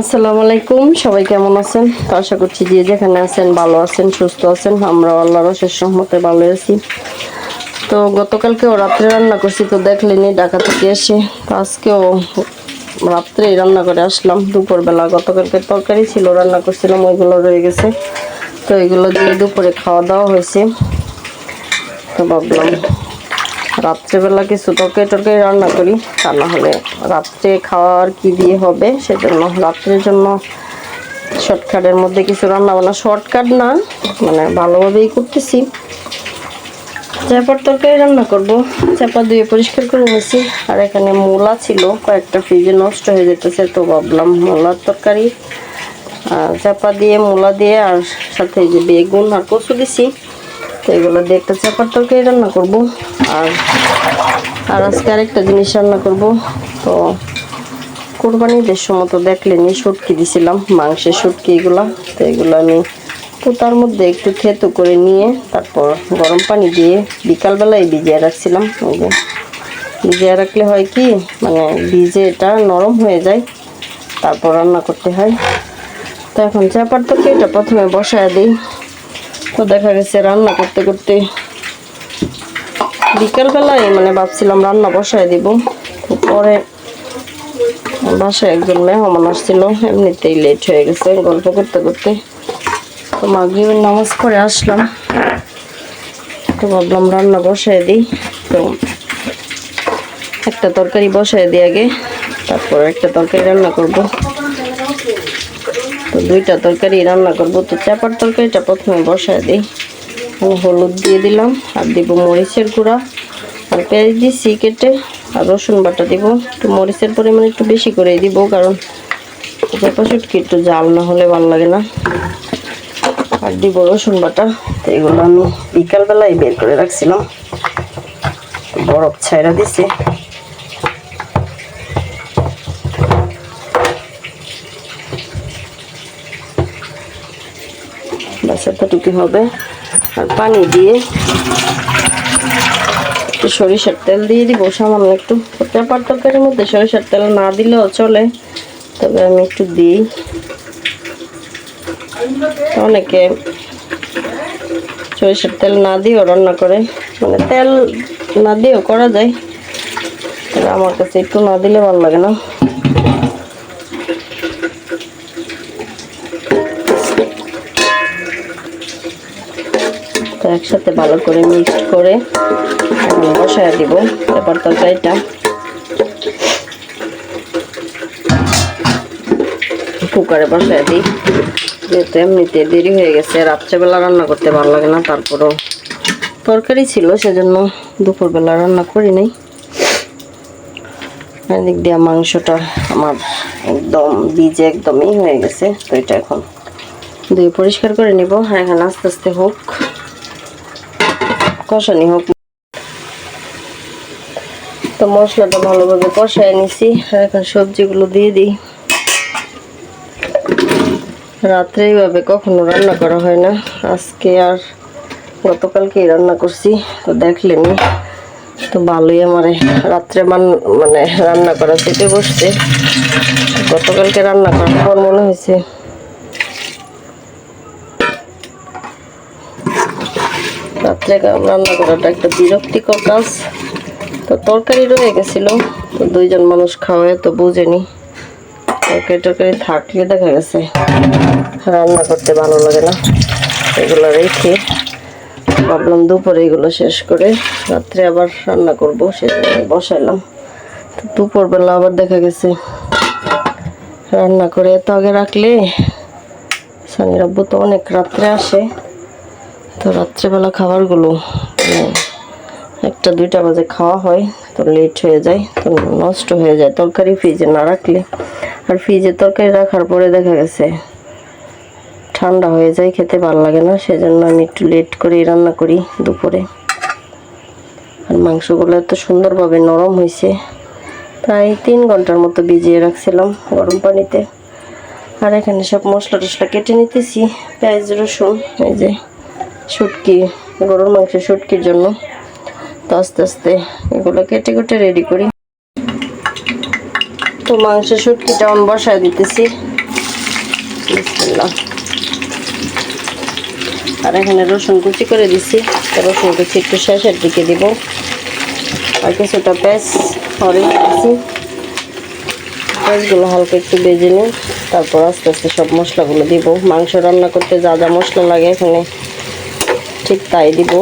আসসালামু আলাইকুম, সবাই কেমন আছেন? আশা করছি যে যেখানে আছেন ভালো আছেন, সুস্থ আছেন। আমরা আল্লাহর অশেষ রহমতে ভালো আছি। তো গতকালকেও রাত্রে রান্না করছি, তো দেখলেনি ঢাকা থেকে এসে। তো আজকেও রাত্রেই রান্না করে আসলাম। দুপুরবেলা গতকালকে তরকারি ছিল, রান্না করছিলাম, ওইগুলো রয়ে গেছে। তো এগুলো দিয়ে দুপুরে খাওয়া দাওয়া হয়েছে। তো ভাবলাম রাত্রেবেলা কিছু তরকারি টরকারি রান্না করি, তা না হলে রাত্রে খাওয়ার কি দিয়ে হবে সেজন্য রাত্রের জন্য শর্টকাটের মধ্যে কিছু রান্না বান্না, শর্টকাট না মানে ভালোভাবেই করতেছি। চাপার তরকারি রান্না করব, চাপা দিয়ে পরিষ্কার করে নিয়েছি। আর এখানে মূলা ছিল, কয়েকটা ফ্রিজে নষ্ট হয়ে যেতেছে, তো ভাবলাম মূলার তরকারি চাপা দিয়ে মূলা দিয়ে আর সাথে যে বেগুন আর কচু দিছি। তো এগুলো দিয়ে একটা চাপার তরকারি রান্না করব। আর আর আজকে আরেকটা জিনিস রান্না করব। তো কোরবানিদের সময় তো দেখলেনি শুটকি দিছিলাম, মাংসের শুটকি এগুলা। তো এগুলো আমি তো তার মধ্যে একটু থেতো করে নিয়ে তারপর গরম পানি দিয়ে বিকালবেলায় ভিজিয়ে রাখছিলাম। ভিজিয়ে রাখলে হয় কি মানে ভিজে এটা নরম হয়ে যায়, তারপর রান্না করতে হয়। তো এখন চাপার তরকারিটা প্রথমে বসায় দিই। তো দেখা গেছে রান্না করতে করতে বিকালবেলায় মানে ভাবছিলাম রান্না বসায় দিব। পরে বাসায় একজন মেহমান আসছিল, এমনিতেই লেট হয়ে গেছে গল্প করতে করতে। তো মাগরিবের নামাজ পড়ে আসলাম। তো ভাবলাম রান্না বসায় দিই। তো একটা তরকারি বসায় দিই আগে, তারপর একটা তরকারি রান্না করব। তো দুইটা তরকারি রান্না করব। তো চাপার তরকারিটা প্রথমে বসায় দিই। হলুদ দিয়ে দিলাম, আর দিব মরিচের গুঁড়া, আর পেঁয়াজ দিচ্ছি কেটে, আর রসুন বাটা দিব। তো মরিচের পরিমাণ একটু বেশি করে দিব, কারণ শুটকি একটু জাল না হলে ভালো লাগে না। আর দিব রসুন বাটা, তো এগুলো আমি বিকালবেলায় বের করে রাখছিলাম। বরফ ছাইরা দিছে। বাস এতটুকু হবে। আর পানি দিয়ে একটু সরিষার তেল দিয়ে দিব, সামান্য একটু। চাপার তরকারির মধ্যে সরিষার তেল না দিলেও চলে, তবে আমি একটু দিই। অনেকে সরিষার তেল না দিয়েও রান্না করে মানে তেল না দিয়েও করা যায় আমার কাছে একটু না দিলে ভালো লাগে না। একসাথে ভালো করে মিক্সড করে বসায় দিব। এবার তরকারিটা কুকারে বসায় দিই। যেহেতু এমনিতে দেরি হয়ে গেছে, রাত্রেবেলা রান্না করতে ভালো লাগে না, তারপরও তরকারি ছিল, সেজন্য দুপুরবেলা রান্না করি নাই। এদিক দিয়ে মাংসটা আমার একদম বীজে একদমই হয়ে গেছে, তো এটা এখন ধুয়ে পরিষ্কার করে নিব। এখন আস্তে আস্তে হোক। কষানি হোক। তো মশলাটা ভালোভাবে কষায় নিছি আর এখন সবজিগুলো দিয়ে দিই। রাত্রে এইভাবে কখনো রান্না করা হয় না। আজকে আর গতকালকেই রান্না করছি, তো দেখলেনি। তো ভালোই আমার রাত্রে মান মানে রান্না করা চেপে বসছে। গতকালকে রান্না করার পর মনে হয়েছে রাত্রে রান্না করাটা একটা বিরক্তিকর কাজ। তো তরকারি রয়ে গেছিল। তো দুইজন মানুষ খাওয়ায় তো বুঝেনি। তরকারি টরকারি থাকলে দেখা গেছে রান্না করতে ভালো লাগে না। এগুলো রেখে ভাবলাম দুপুরে এগুলো শেষ করে রাত্রে আবার রান্না করব সেজন্য বসাইলাম। তো দুপুরবেলা আবার দেখা গেছে রান্না করে এত আগে রাখলে। সানির আব্বু তো অনেক রাত্রে আসে। তো রাত্রেবেলা খাবারগুলো মানে একটা দুইটা বাজে খাওয়া হয়, তো লেট হয়ে যায়, তো নষ্ট হয়ে যায় তরকারি ফ্রিজে না রাখলে। আর ফ্রিজে তরকারি রাখার পরে দেখা গেছে ঠান্ডা হয়ে যায়, খেতে ভালো লাগে না, সেজন্য আমি একটু লেট করে রান্না করি দুপুরে। আর মাংসগুলো এত সুন্দরভাবে নরম হয়েছে, প্রায় তিন ঘণ্টার মতো ভিজিয়ে রাখছিলাম গরম পানিতে। আর এখানে সব মশলা টশলা কেটে নিতেছি, পেঁয়াজ, রসুন, এই যে শুটকি, গরুর মাংস শুটকির জন্য। তো আস্তে আস্তে এগুলো কেটে কেটে রেডি করি। তো মাংস শুটকিটা আমি বসায় দিতেছি। আর এখানে রসুন কুচি করে দিছি। রসুন কুচি একটু শেষের দিকে দিব। আর কিছুটা পেঁয়াজ হরে দিছি। পেঁয়াজগুলো হালকা একটু বেজে নিই। তারপর আস্তে আস্তে সব মশলাগুলো দিব। মাংস রান্না করতে যা যা মশলা লাগে এখানে ঠিক তাই দিব।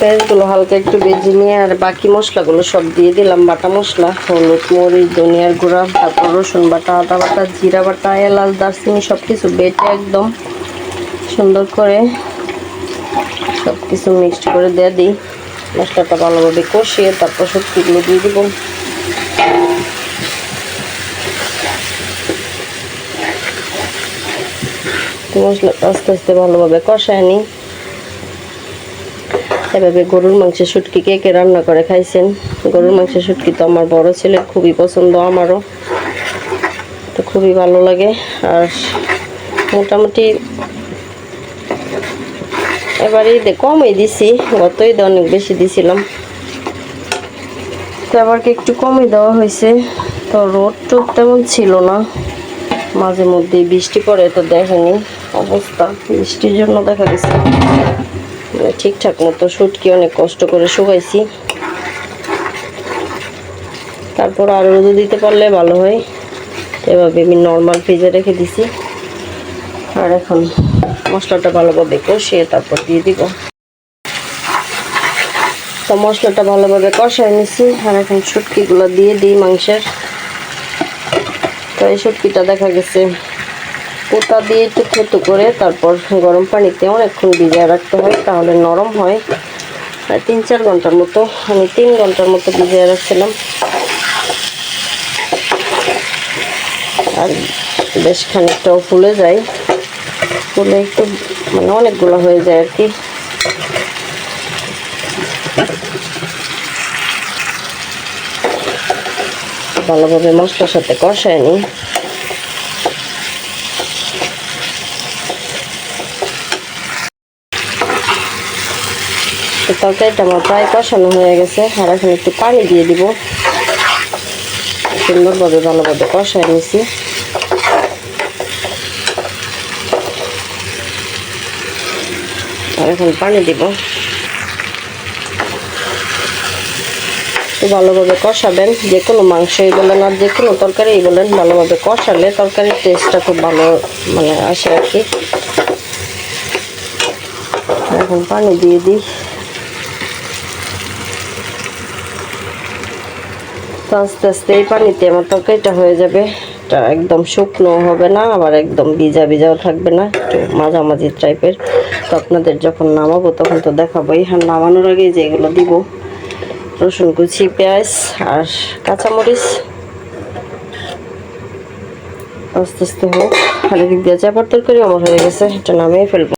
পেঁয়াজগুলো হালকা একটু বেজে নিয়ে আর বাকি মশলাগুলো সব দিয়ে দিলাম, বাটা মশলা, হলুদ, মরিচ, ধনিয়ার গুঁড়া, তারপর রসুন বাটা, আদা বাটা, জিরা বাটা, এলাচ, দারচিনি সব কিছু বেটে একদম সুন্দর করে সব কিছু মিক্সড করে দিয়ে দিই। মশলাটা ভালোভাবে কষিয়ে তারপর সবজিগুলো দিয়ে দিব। মশলাটা আস্তে আস্তে ভালোভাবে কষায় নিই। এভাবে গরুর মাংসের শুটকি কে কে রান্না করে খাইছেন? গরুর মাংসের শুটকি তো আমার বড় ছেলের খুবই পছন্দ আমারও। তো খুবই ভালো লাগে। আর মোটামুটি এবার কমই দিছি গত ঈদে অনেক বেশি দিছিলাম। তো আবার একটু কমই দেওয়া হয়েছে? তো রোদ টোদ তেমন ছিল না। মাঝে মধ্যে বৃষ্টি পড়ে তো দেখেনি। অবস্থা, বৃষ্টির জন্য দেখা গেছে মানে ঠিকঠাক মতো শুটকি অনেক কষ্ট করে শুকাইছি। তারপর আরও রোদে দিতে পারলে ভালো হয়। এভাবে আমি নর্মাল ফ্রিজে রেখে দিছি। আর এখন মশলাটা ভালোভাবে কষিয়ে তারপর দিয়ে দিব। তো মশলাটা ভালোভাবে কষায় নিছি আর এখন শুটকিগুলো দিয়ে দিই মাংসের। তো এই শুটকিটা দেখা গেছে পোতা দিয়ে একটু থেতু করে তারপর গরম পানিতে অনেকক্ষণ ভিজিয়ে রাখতে হয়, তাহলে নরম হয়। তিন চার ঘণ্টার মতো, আমি তিন ঘণ্টার মতো ভিজিয়ে রাখছিলাম। আর বেশ খানিকটাও ফুলে যায়। ফুলে একটু মানে অনেকগুলো হয়ে যায় আর কি। ভালোভাবে মশলার সাথে কষায় নিই। তো তরকারিটা আমার প্রায় কষানো হয়ে গেছে। আর এখন একটু পানি দিয়ে দিব। সুন্দরভাবে, ভালোভাবে কষায় নিছি। আর এখন পানি দিব। একটু ভালোভাবে কষাবেন। যে কোনো মাংসই বলেন আর যে কোনো তরকারিই বলেন, ভালোভাবে কষালে তরকারির টেস্টটা খুব ভালো মানে আসে আর কি। এখন পানি দিয়ে দিই। তো আস্তে আস্তে এই পানিতে আমার তরকারিটা হয়ে যাবে। এটা একদম শুকনো হবে না, আবার একদম ভিজা ভিজাও থাকবে না, একটু মাঝামাঝি টাইপের তো আপনাদের যখন নামাবো তখন তো দেখাবো। এই হ্যাঁ নামানোর আগে যেগুলো দিব। রসুন কুচি, পেঁয়াজ আর কাঁচামরিচ। আস্তে আস্তে হোক। আর এদিক দিয়ে চাপার তরকারি আমার হয়ে গেছে, এটা নামিয়ে ফেলব।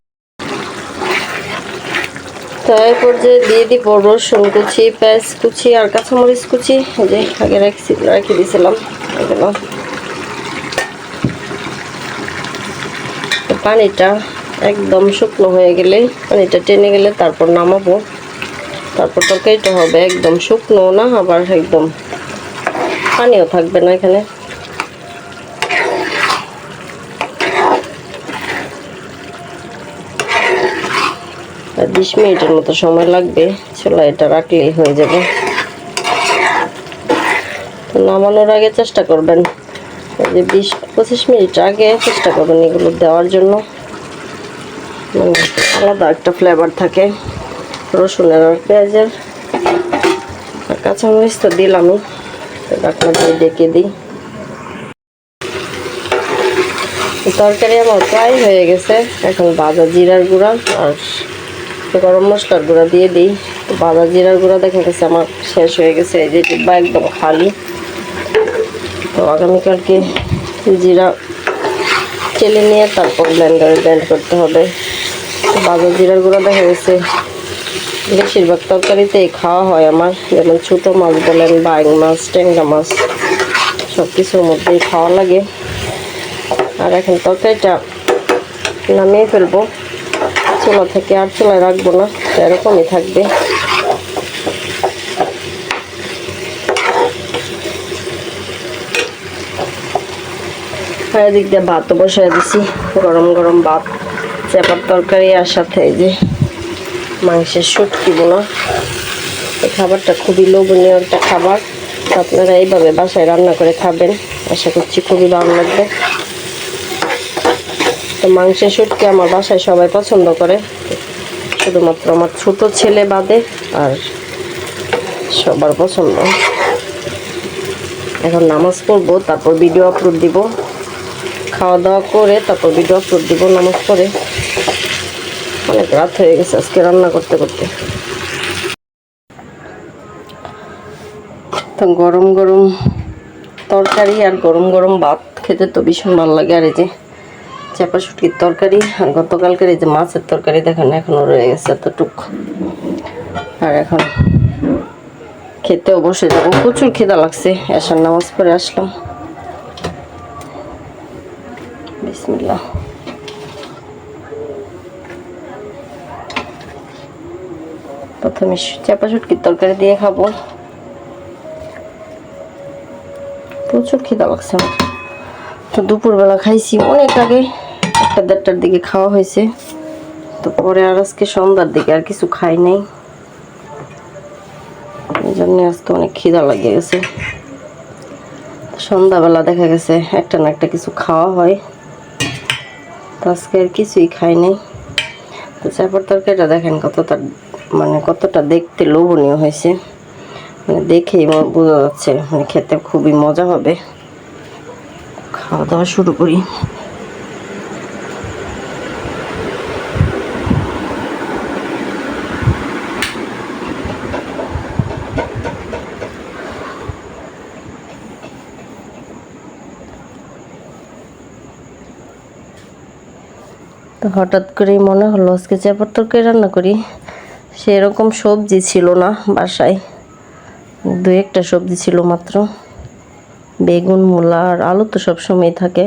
তো এই পর্যায়ে দিয়ে দিব রসুন কুচি, পেঁয়াজ কুচি আর কাঁচামরিচ কুচি। যে, আগে রাখছি, রেখে দিয়েছিলাম পানিটা একদম শুকনো হয়ে গেলে, পানিটা টেনে গেলে তারপর নামাবো। তারপর তরকারিটা হবে একদম শুকনো না, আবার একদম পানিও থাকবে না এখানে। বিশ মিনিটের মতো সময় লাগবে। চলো এটা রাখলেই হয়ে যাবে। তো নামানোর আগে চেষ্টা করবেন। যে বিশ, পঁচিশ মিনিট আগে চেষ্টা করবেন এগুলো দেওয়ার জন্য। মানে আলাদা একটা ফ্লেভার থাকে। রসুনের আর পেঁয়াজের। আর কাঁচামরিচ তো দিলামই। ডাকনা দিয়ে ডেকে দিই। তরকারি আমার প্রায় হয়ে গেছে। এখন ভাজা জিরার গুঁড়া আর গরম মশলার গুঁড়া দিয়ে দিই। তো ভাজা জিরার গুঁড়া দেখা গেছে আমার শেষ হয়ে গেছে, এই যে ডিব্বা একদম খালি। তো আগামীকালকে জিরা চেলে নিয়ে তারপর ব্লেন্ডারে ব্লেন্ড করতে হবে। ভাজা জিরার গুঁড়া দেখা গেছে, বেশিরভাগ তরকারিতেই খাওয়া হয় আমার, যেমন ছোটো মাছ বলেন বাইং মাছ, ট্যাংরা মাছ সব কিছুর মধ্যেই খাওয়া লাগে। আর এখন তরকারিটা নামিয়ে ফেলব। চুলা থেকে আর চুলায় রাখব না, এরকমই থাকবে। এদিক দিয়ে ভাতও বসাই দিছি, গরম গরম ভাত, চেপার তরকারি আর সাথে যে মাংসের শুটকি বোনা। এই খাবারটা খুবই লোভনীয় একটা খাবার। আপনারা এইভাবে বাসায় রান্না করে খাবেন, আশা করছি খুবই ভালো লাগবে। তো মাংসের শুটকি আমার বাসায় সবাই পছন্দ করে। শুধুমাত্র আমার ছোট ছেলে বাদে আর সবার পছন্দ। এখন নামাজ পড়ব, তারপর ভিডিও আপলোড দিব। খাওয়া দাওয়া করে, তারপর ভিডিও আপলোড দিব নামাজ পড়ে। অনেক রাত হয়ে গেছে আজকে রান্না করতে করতে। তো গরম গরম তরকারি আর গরম গরম ভাত খেতে তো ভীষণ ভালো লাগে। আর এই যে চাপা শুটকির তরকারি, গতকালকের এই যে মাছের তরকারি দেখেন, এখনও রয়ে গেছে এতটুক। আর এখন খেতেও বসে যাব। প্রচুর খিদা লাগছে, এসার নামাজ পড়ে আসলাম। বিসমিল্লাহ। প্রথমে চাপা শুটকির তরকারি দিয়ে খাব। প্রচুর খিদা লাগছে তো দুপুরবেলা খাইছি অনেক আগে। একটা দেড়টার দিকে খাওয়া হয়েছে। তো পরে আর আজকে সন্ধ্যার দিকে আর কিছু খাই নাই। এই জন্য আজকে অনেক খিদা লাগিয়ে গেছে। সন্ধ্যাবেলা দেখা গেছে একটা না একটা কিছু খাওয়া হয়। তো আজকে আর কিছুই খাই নাই। তো চাপর তরকারিটা দেখেন কতটা মানে কতটা দেখতে লোভনীয় হয়েছে। মানে দেখেই বোঝা যাচ্ছে মানে খেতে খুবই মজা হবে। খাওয়া দাওয়া শুরু করি। তো হঠাৎ করেই মনে হলো, আজকে চাপার তরকারি রান্না করি, সেরকম সবজি ছিল না বাসায়। দু একটা সবজি ছিল মাত্র। বেগুন, মূলা আর আলু তো সবসময় থাকে।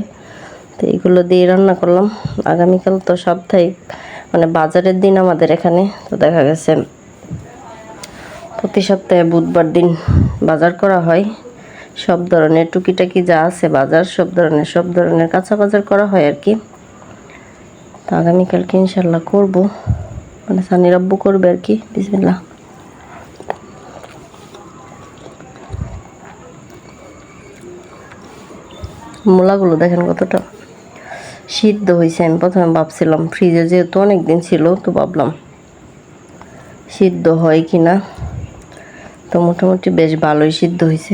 তো এগুলো দিয়ে রান্না করলাম। আগামীকাল তো সাপ্তাহিক মানে বাজারের দিন আমাদের এখানে। তো দেখা গেছে প্রতি সপ্তাহে বুধবার দিন বাজার করা হয়। সব ধরনের টুকিটাকি যা আছে বাজার, সব ধরনের সব ধরনের কাঁচা বাজার করা হয় আর কি। তো আগামীকালকে ইনশাল্লাহ করব। মানে সানি রাব্বু করবে আর কি, বিসমিল্লাহ। মূলাগুলো দেখেন কতটা সিদ্ধ হয়েছে। আমি প্রথমে ভাবছিলাম ফ্রিজে যেহেতু অনেক দিন ছিল, তো ভাবলাম সিদ্ধ হয় কি না তো মোটামুটি বেশ ভালোই সিদ্ধ হয়েছে।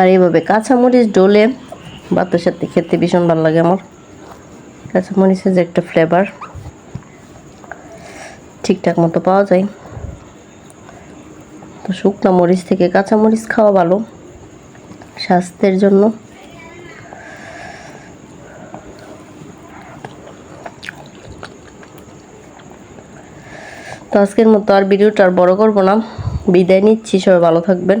আর এইভাবে কাঁচামরিচ ডলে ভাতের সাথে খেতে ভীষণ ভালো লাগে আমার। কাঁচামরিচের যে একটা ফ্লেভার ঠিকঠাক মতো পাওয়া যায়। তো শুকনো মরিচ থেকে কাঁচামরিচ খাওয়া ভালো, স্বাস্থ্যের জন্য। তো আজকের মতো আর ভিডিওটা আর বড় করব না। বিদায় নিচ্ছি, সবাই ভালো থাকবেন।